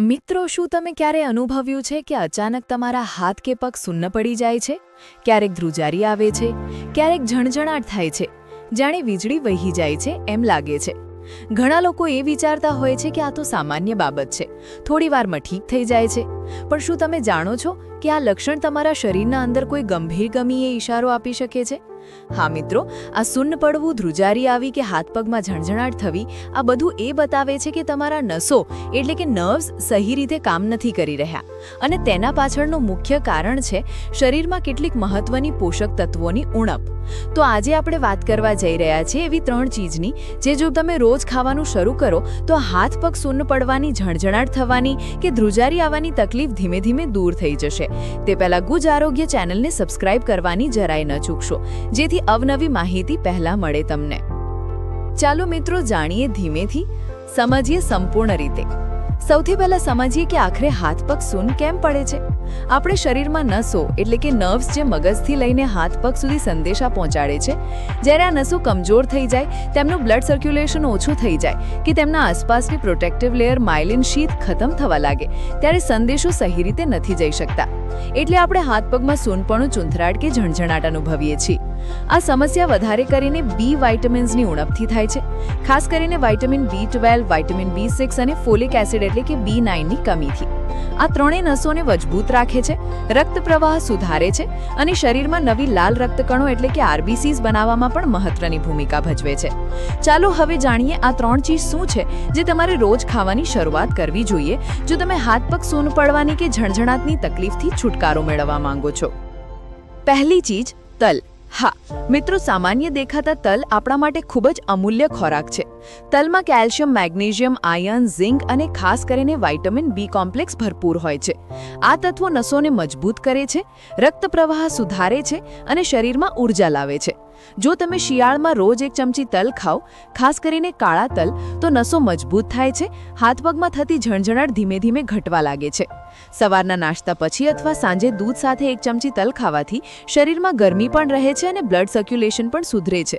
મિત્રો, શું તમે ક્યારે અનુભવ્યું છે કે અચાનક તમારા હાથ કે પગ સુન્ન પડી જાય છે? ક્યારેક ધ્રુજારી આવે છે, ક્યારેક ઝણઝણાટ થાય છે, જાણે વીજળી વહી જાય છે એમ લાગે છે. ઘણા લોકો એ વિચારતા હોય છે કે આ તો સામાન્ય બાબત છે. થોડી વારમાં ઠીક થઈ જાય છે. પણ શું તમે જાણો છો કે આ લક્ષણ તમારા શરીરના અંદર કોઈ ગંભીર ગમીએ ઇશારો આપી શકે છે? હા મિત્રો, આ સુન્ન પડવું, ધ્રુજારી આવી કે હાથ પગમાં ઝણઝણાટ થવી, આ બધું એ બતાવે છે કે તમારા નસો એટલે કે નર્વ્સ સહી રીતે કામ નથી કરી રહ્યા. અને તેના પાછળનું મુખ્ય કારણ છે શરીરમાં કેટલીક મહત્વની પોષક તત્વોની ઉણપ. તો આજે આપણે વાત કરવા જઈ રહ્યા છીએ એવી ત્રણ ચીજની, જે જો તમે રોજ ખાવાનું શરૂ કરો, તો હાથ પગ સુન્ન પડવાની, ઝણઝણાટ થવાની કે ધ્રુજારી આવવાની તકલીફ ધીમે ધીમે દૂર થઈ જશે. તે પહેલા ગુજ આરોગ્ય ચેનલને સબસ્ક્રાઇબ કરવાની જરાય ન ચૂકશો. જેથી અવનવી માહિતી પહેલા મળે તમને. ચાલો મિત્રો જાણીએ ધીમેથી સમજીએ સંપૂર્ણ રીતે. સૌથી પહેલા સમજીએ કે આખરે હાથ પગ સૂન કેમ પડે છે? આપણે શરીરમાં નસો, એટલે કે નર્વ્સ જે મગજથી લઈને હાથ પગ સુધી સંદેશા પહોંચાડે છે. જ્યારે આ નસો કમજોર થઈ જાય, તેમનું બ્લડ સર્ક્યુલેશન ઓછું થઈ જાય, કે તેમના આસપાસની પ્રોટેક્ટિવ લેયર માઇલિન શીત ખતમ થવા લાગે, ત્યારે સંદેશો સહી રીતે નથી જઈ શકતા. એટલે આપણે હાથ પગમાં સૂનપણું ચૂંથરાટ કે ઝણઝણાટ અનુભવીએ છીએ. આ સમસ્યા વધારે કરીને બી વાઇટામિન્સની ઉણપથી થાય છે. ખાસ કરીને vitamin B twelve vitamin B six અને ફોલિક એસિડ એટલે કે બી નાઇનની કમીથી. આ ત્રણેય નસોને મજબૂત રાખે છે રક્ત પ્રવાહ સુધારે છે અને શરીરમાં નવી લાલ રક્તકણો એટલે કે આરબીસીસ બનાવવામાં પણ મહત્વની ભૂમિકા ભજવે છે. ચાલો હવે જાણીએ આ ત્રણ ચીજ શું છે જે તમારે રોજ ખાવાની શરૂઆત કરવી જોઈએ, જો તમે હાથ પગ સૂન પડવાની કે ઝણઝણાટની તકલીફથી છુટકારો મેળવવા માંગો છો. પહેલી ચીજ, તલ. હા, મિત્રો, સામાન્ય દેખાતા તલ આપણા માટે ખૂબ જ અમૂલ્ય ખોરાક છે. તલમાં કેલ્શિયમ, મેગ્નેશિયમ, આયર્ન, ઝિંક અને ખાસ કરીને વાઇટામિન બી કોમ્પ્લેક્સ ભરપૂર હોય છે. આ તત્વો નસોને મજબૂત કરે છે રક્ત પ્રવાહ સુધારે છે અને શરીરમાં ઊર્જા લાવે છે. જો તમે શિયાળમાં રોજ એક ચમચી તલ ખાઓ, ખાસ કરીને કાળા તલ, તો નસો મજબૂત થાય છે, હાથ પગમાં થતી ઝણઝણાટ ધીમે ધીમે ઘટવા લાગે છે. સવારના નાસ્તા પછી અથવા સાંજે દૂધ સાથે એક ચમચી તલ ખાવાથી શરીરમાં ગરમી પણ રહે છે અને બ્લડ સર્ક્યુલેશન પણ સુધરે છે.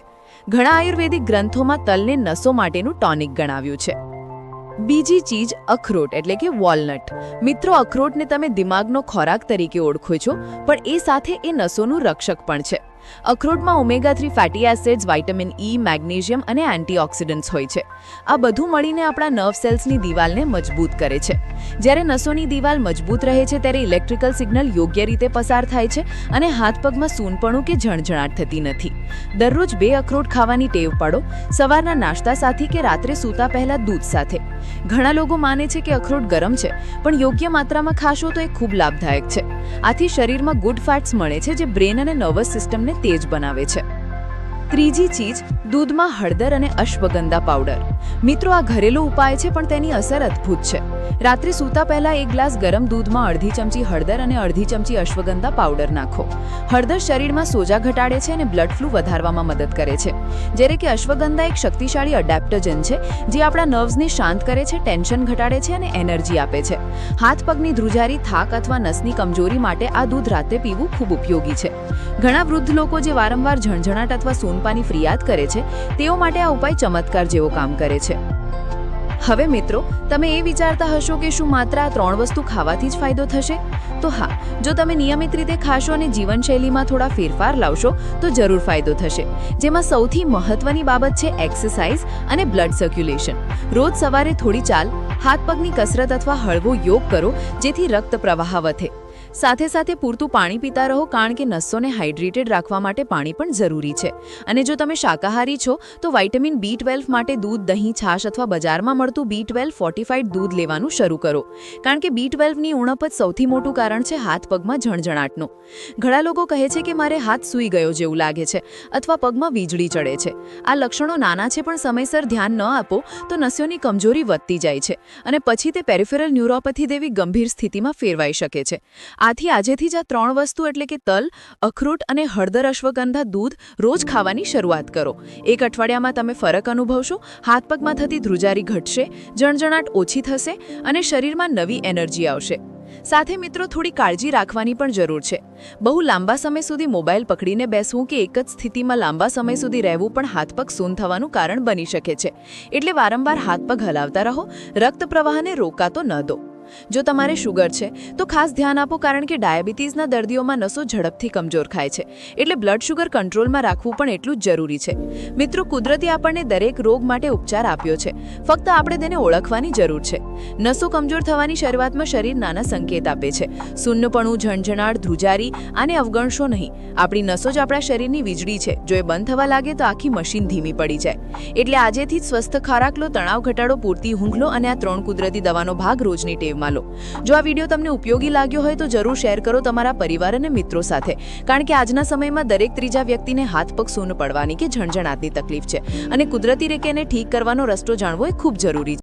ઘણા આયુર્વેદિક ગ્રંથોમાં તલને નસો માટેનું ટોનિક ગણાવ્યું છે. બીજી ચીજ અખરોટ, એટલે કે વોલનટ. મિત્રો, અખરોટને તમે દિમાગનો ખોરાક તરીકે ઓળખો છો, પણ એ સાથે એ નસોનું રક્ષક પણ છે. અખરોટમાં omega three fatty acids vitamin E magnesium અને એન્ટીઓક્સિડન્ટ્સ હોય છે. આ બધું મળીને આપણા નર્વ સેલ્સની દિવાલને મજબૂત કરે છે. જ્યારે નસોની દિવાલ મજબૂત રહે છે ત્યારે ઇલેક્ટ્રિકલ સિગ્નલ યોગ્ય રીતે પસાર થાય છે અને હાથ પગમાં સૂનપણું કે ઝણઝણાટ થતી નથી. દરરોજ બે અખરોટ ખાવાની ટેવ પાડો, સવારના નાસ્તા સાથે કે રાત્રે સૂતા પહેલા દૂધ સાથે. ઘણા લોકો માને છે કે અખરોટ ગરમ છે, પણ યોગ્ય માત્રામાં ખાશો તો એ ખૂબ લાભદાયક છે. આથી શરીરમાં ગુડ ફેટ્સ મળે છે જે બ્રેન અને નર્વસ સિસ્ટમને તેજ બનાવે છે. ત્રીજી ચીજ, દૂધમાં હળદર અને અશ્વગંધા પાવડર. મિત્રો, આ ઘરેલું ઉપાય છે, પણ તેની અસર અદ્ભુત છે. રાત્રે સૂતા પહેલા એક ગ્લાસ ગરમ દૂધમાં અડધી ચમચી હળદર અને અડધી ચમચી અશ્વગંધા પાવડર નાખો. હળદર શરીરમાં સોજા ઘટાડે છે અને બ્લડ ફ્લૂ વધારવામાં મદદ કરે છે. જ્યારે કે અશ્વગંધા એક શક્તિશાળી અડેપ્ટોજન છે, જે આપણા નર્વ્સને શાંત કરે છે, ટેન્શન ઘટાડે છે અને એનર્જી આપે છે. હાથ પગની ધ્રુજારી, થાક અથવા નસની કમજોરી માટે આ દૂધ રાતે પીવું ખૂબ ઉપયોગી છે. ઘણા વૃદ્ધ લોકો જે વારંવાર ઝણઝણાટ અથવા સોનપાની ફરિયાદ કરે છે, તેઓ માટે આ ઉપાય ચમત્કાર જેવો કામ કરે છે. હવે મિત્રો, તમે એ વિચારતા હશો કે શું માત્ર આ ત્રણ વસ્તુ ખાવાથી જ ફાયદો થશે? તો હા, જો તમે નિયમિત રીતે ખાશો અને જીવનશૈલીમાં થોડા ફેરફાર લાવશો, તો જરૂર ફાયદો થશે. જેમાં સૌથી મહત્વની બાબત છે એક્સરસાઇઝ અને બ્લડ સર્ક્યુલેશન. રોજ સવારે થોડી ચાલ, હાથ પગની કસરત અથવા હળવો યોગ કરો, જેથી રક્ત પ્રવાહ વધે. સાથે સાથે પૂરતું પાણી પીતા રહો કારણ કે નસોને હાઇડ્રેટેડ રાખવા માટે પાણી પણ જરૂરી છે. અને જો તમે શાકાહારી છો, તો વાઇટામિન બી ટ્વેલ્વ માટે દૂધ, દહીં, છાશ અથવા બજારમાં મળતું બી ટ્વેલ્વ ફોર્ટિફાઈડ દૂધ લેવાનું શરૂ કરો. કારણ કે બી ટ્વેલ્વની ઉણપ જ સૌથી મોટું કારણ છે હાથ પગમાં ઝણઝણાટનું. ઘણા લોકો કહે છે કે મારે હાથ સૂઈ ગયો જેવું લાગે છે અથવા પગમાં વીજળી ચડે છે. આ લક્ષણો નાના છે પણ સમયસર ધ્યાન ન આપો તો નસ્યોની કમજોરી વધતી જાય છે અને પછી તે પેરિફેરલ ન્યુરોપથી જેવી ગંભીર સ્થિતિમાં ફેરવાઈ શકે છે. આથી આજેથી જ આ ત્રણ વસ્તુ એટલે કે તલ, અખરોટ અને હળદર અશ્વગંધા દૂધ રોજ ખાવાની શરૂઆત કરો. એક અઠવાડિયામાં તમે ફરક અનુભવશો, હાથ પગમાં થતી ધ્રુજારી ઘટશે, જણજણાટ ઓછી થશે અને શરીરમાં નવી એનર્જી આવશે. સાથે મિત્રો થોડી કાળજી રાખવાની પણ જરૂર છે. બહુ લાંબા સમય સુધી મોબાઈલ પકડીને બેસવું કે એક જ સ્થિતિમાં લાંબા સમય સુધી રહેવું પણ હાથપગ સૂન થવાનું કારણ બની શકે છે. એટલે વારંવાર હાથપગ હલાવતા રહો, રક્ત પ્રવાહને રોકાતો ન દો. જો તમારે શુગર છે, તો ખાસ ધ્યાન આપો કારણ કે ડાયાબિટીસના દર્દીઓમાં નસો ઝડપથી કમજોર ખાય છે. એટલે બ્લડ શુગર કંટ્રોલમાં રાખવું પણ એટલું જ જરૂરી છે. મિત્રો, કુદરતી આપણને દરેક રોગ માટે ઉપચાર આપ્યો છે. ફક્ત આપણે તેને ઓળખવાની જરૂર છે. નસો કમજોર થવાની શરૂઆતમાં શરીર નાના સંકેત આપે છે. શૂન્યપણું, ઝણઝણાટ, ધ્રુજારી આને અવગણશો નહીં. આપણી નસો જ આપણા શરીરની વીજળી છે. જો એ બંધ થવા લાગે તો આખી મશીન ધીમી પડી જાય. એટલે આજેથી સ્વસ્થ ખોરાક લો તણાવ ઘટાડો, પૂરતી ઊંઘ અને આ ત્રણ કુદરતી દવાનો ભાગ રોજની ટેવમાં લો જો આ વીડિયો તમને ઉપયોગી લાગ્યો હોય તો જરૂર શેર કરો તમારા પરિવાર અને મિત્રો સાથે. કારણ કે આજના સમયમાં દરેક ત્રીજા વ્યક્તિને હાથ પગ સૂન પડવાની કે ઝણઝણાટની તકલીફ છે. અને કુદરતી રીતે એને ઠીક કરવાનો રસ્તો જાણવો એ ખૂબ જરૂરી છે.